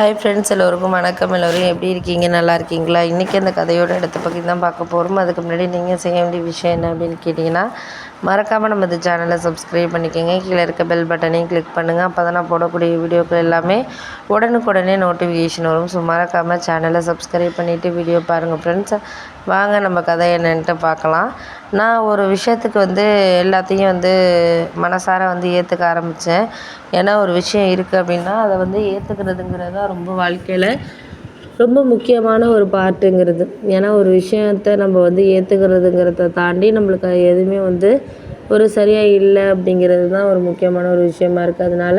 Hi friends எல்லோருக்கும் வணக்கம். எல்லோரும் எப்படி இருக்கீங்க? நல்லா இருக்கீங்களா? இன்றைக்கி அந்த கதையோட இடத்த பற்றி தான் பார்க்க போகிறோம் அதுக்கு முன்னாடி நீங்கள் செய்ய வேண்டிய விஷயம் என்ன அப்படின்னு கேட்டிங்கன்னா மறக்காமல் நம்ம இந்த சேனலை சப்ஸ்கிரைப் பண்ணிக்கோங்க. கீழே இருக்க பெல் பட்டனையும் கிளிக் பண்ணுங்கள் அப்போ தான் நான் போடக்கூடிய வீடியோக்கள் எல்லாமே உடனுக்குடனே நோட்டிஃபிகேஷன் வரும். ஸோ மறக்காமல் சேனலை சப்ஸ்கிரைப் பண்ணிவிட்டு வீடியோ பாருங்கள் ஃப்ரெண்ட்ஸ் வாங்க நம்ம கதை என்னன்ட்டு பார்க்கலாம். நான் ஒரு விஷயத்துக்கு வந்து எல்லாத்தையும் வந்து மனசார வந்து ஏற்றுக்க ஆரம்பித்தேன் ஏன்னா ஒரு விஷயம் இருக்குது அப்படின்னா அதை வந்து ஏற்றுக்கிறதுங்கிறது தான் ரொம்ப வாழ்க்கையில் ரொம்ப முக்கியமான ஒரு பார்ட்டுங்கிறது ஏன்னா ஒரு விஷயத்த நம்ம வந்து ஏற்றுக்கிறதுங்கிறத தாண்டி நம்மளுக்கு அது எதுவுமே வந்து ஒரு சரியாக இல்லை அப்படிங்கிறது தான் ஒரு முக்கியமான ஒரு விஷயமா இருக்குது அதனால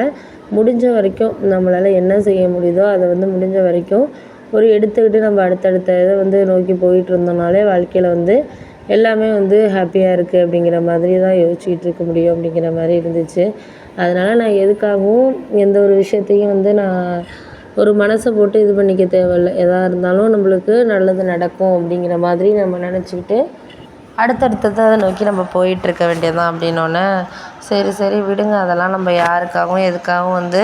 முடிஞ்ச வரைக்கும் நம்மளால் என்ன செய்ய முடியுதோ அதை வந்து முடிஞ்ச வரைக்கும் ஒரு எடுத்துக்கிட்டு நம்ம அடுத்தடுத்த இதை வந்து நோக்கி போயிட்டு இருந்தோம்னாலே வாழ்க்கையில் வந்து எல்லாமே வந்து ஹாப்பியாக இருக்குது அப்படிங்கிற மாதிரி தான் யோசிச்சுக்கிட்டு இருக்க முடியும் அப்படிங்கிற மாதிரி இருந்துச்சு. அதனால் நான் எதுக்காகவும் எந்த ஒரு விஷயத்தையும் வந்து நான் ஒரு மனசை போட்டு இது பண்ணிக்க தேவையில்ல. எதாக இருந்தாலும் நம்மளுக்கு நல்லது நடக்கும் அப்படிங்கிற மாதிரி நம்ம நினச்சிக்கிட்டு அடுத்தடுத்ததை நோக்கி நம்ம போயிட்டுருக்க வேண்டியதான் அப்படின்னோடனே சரி சரி விடுங்க. அதெல்லாம் நம்ம யாருக்காகவும் எதுக்காகவும் வந்து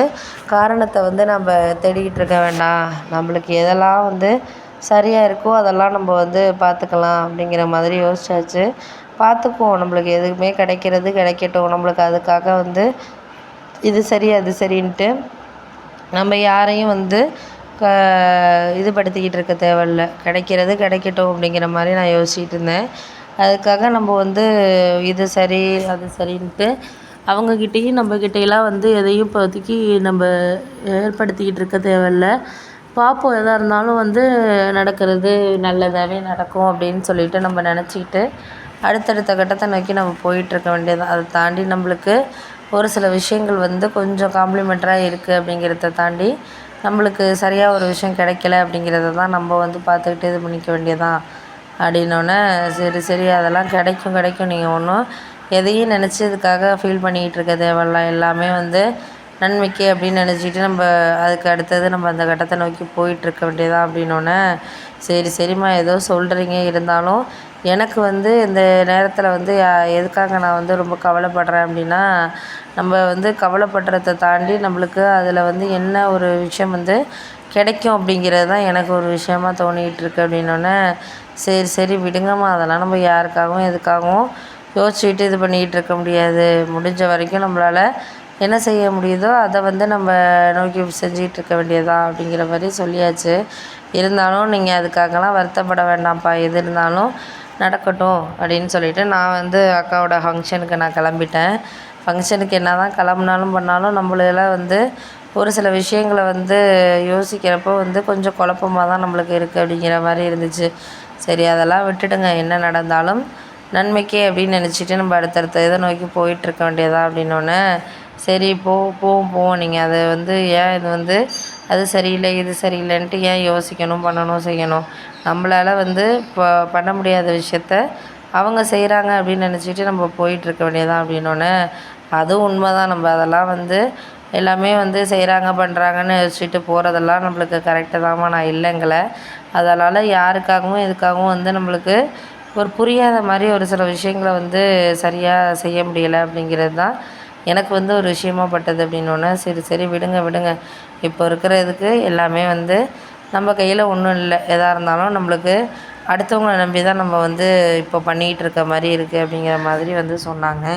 காரணத்தை வந்து நம்ம தேடிக்கிட்டு இருக்க வேண்டாம். நம்மளுக்கு எதெல்லாம் வந்து சரியாக இருக்கோ அதெல்லாம் நம்ம வந்து பார்த்துக்கலாம் அப்படிங்கிற மாதிரி யோசிச்சாச்சு. பார்த்துக்குவோம். நம்மளுக்கு எதுவுமே கிடைக்கிறது கிடைக்கட்டும். நம்மளுக்கு அதுக்காக வந்து இது சரி அது சரின்ட்டு நம்ம யாரையும் வந்து க இது படுத்திக்கிட்டு இருக்க தேவையில்ல. கிடைக்கிறது கிடைக்கட்டும் அப்படிங்கிற மாதிரி நான் யோசிச்சுட்டு இருந்தேன். அதுக்காக நம்ம வந்து இது சரி அது சரின்ட்டு அவங்கக்கிட்டேயும் நம்மக்கிட்டையெல்லாம் வந்து எதையும் இப்போதைக்கு நம்ம ஏற்படுத்திக்கிட்டு இருக்க தேவையில்ல. பார்ப்போம் எதாக இருந்தாலும் வந்து நடக்கிறது நல்லதாகவே நடக்கும் அப்படின்னு சொல்லிட்டு நம்ம நினச்சிக்கிட்டு அடுத்தடுத்த கட்டத்தை நோக்கி நம்ம போயிட்டுருக்க வேண்டியது அதை தாண்டி நம்மளுக்கு ஒரு சில விஷயங்கள் வந்து கொஞ்சம் காம்ப்ளிமெண்ட்டராக இருக்குது அப்படிங்கிறத தாண்டி நம்மளுக்கு சரியாக ஒரு விஷயம் கிடைக்கல அப்படிங்கிறத தான் நம்ம வந்து பார்த்துக்கிட்டு இது பண்ணிக்க வேண்டியதான் அப்படின்னோடனே சரி சரி அதெல்லாம் கிடைக்கும் கிடைக்கும். நீங்கள் ஒன்றும் எதையும் நினச்சி இதுக்காக ஃபீல் பண்ணிக்கிட்டு இருக்க தேவையில்ல. எல்லாமே வந்து நன்மைக்கு அப்படின்னு நினச்சிக்கிட்டு நம்ம அதுக்கு அடுத்தது நம்ம அந்த கட்டத்தை நோக்கி போயிட்டுருக்க வேண்டியதாக அப்படின்னோடனே சரி சரிம்மா ஏதோ சொல்கிறீங்க இருந்தாலும் எனக்கு வந்து இந்த நேரத்தில் வந்து எதுக்காக நான் வந்து ரொம்ப கவலைப்படுறேன் அப்படின்னா நம்ம வந்து கவலைப்படுறத தாண்டி நம்மளுக்கு அதில் வந்து என்ன ஒரு விஷயம் வந்து கிடைக்கும் அப்படிங்கிறது தான் எனக்கு ஒரு விஷயமா தோணிகிட்டு இருக்கு அப்படின்னோடனே சரி சரி விடுங்கம்மா. அதெல்லாம் நம்ம யாருக்காகவும் எதுக்காகவும் யோசிச்சுக்கிட்டு இது பண்ணிக்கிட்டு இருக்க முடியாது. முடிஞ்ச வரைக்கும் நம்மளால் என்ன செய்ய முடியுதோ அதை வந்து நம்ம நோக்கி செஞ்சுக்கிட்டு இருக்க வேண்டியதா அப்படிங்கிற மாதிரி சொல்லியாச்சு. இருந்தாலும் நீங்கள் அதுக்காகலாம் வருத்தப்பட வேண்டாம்ப்பா. எது இருந்தாலும் நடக்கட்டும் அப்படின்னு சொல்லிவிட்டு நான் வந்து அக்காவோட ஃபங்க்ஷனுக்கு நான் கிளம்பிட்டேன். ஃபங்க்ஷனுக்கு என்ன தான் கிளம்புனாலும் பண்ணாலும் நம்மளெல்லாம் வந்து ஒரு சில விஷயங்களை வந்து யோசிக்கிறப்போ வந்து கொஞ்சம் குழப்பமாக தான் நம்மளுக்கு இருக்குது அப்படிங்கிற மாதிரி இருந்துச்சு. சரி அதெல்லாம் விட்டுடுங்க. என்ன நடந்தாலும் நன்மைக்கே அப்படின்னு நினச்சிட்டு நம்ம அடுத்தடுத்த இதை நோக்கி போயிட்டுருக்க வேண்டியதா அப்படின்னோடனே சரி போ போவோம் போவோம். நீங்கள் அதை வந்து ஏன் இது வந்து அது சரியில்லை இது சரியில்லைன்ட்டு ஏன் யோசிக்கணும் பண்ணணும் செய்யணும்? நம்மளால் வந்து இப்போ பண்ண முடியாத விஷயத்த அவங்க செய்கிறாங்க அப்படின்னு நினச்சிட்டு நம்ம போயிட்டுருக்க வேண்டியதான் அப்படின்னோடனே அதுவும் உண்மை தான் நம்ம அதெல்லாம் வந்து எல்லாமே வந்து செய்கிறாங்க பண்ணுறாங்கன்னு யோசிச்சுட்டு போகிறதெல்லாம் நம்மளுக்கு கரெக்டு தான்மா நான் இல்லைங்களை அதனால் யாருக்காகவும் எதுக்காகவும் வந்து நம்மளுக்கு ஒரு புரியாத மாதிரி ஒரு சில விஷயங்களை வந்து சரியாக செய்ய முடியலை அப்படிங்கிறது தான் எனக்கு வந்து ஒரு விஷயமா பட்டது அப்படின்னோடனே சரி சரி விடுங்க விடுங்க. இப்போ இருக்கிற இதுக்கு எல்லாமே வந்து நம்ம கையில் ஒன்றும் இல்லை. எதாக இருந்தாலும் நம்மளுக்கு அடுத்தவங்கள நம்பி தான் நம்ம வந்து இப்போ பண்ணிக்கிட்டு இருக்க மாதிரி இருக்குது அப்படிங்கிற மாதிரி வந்து சொன்னாங்க.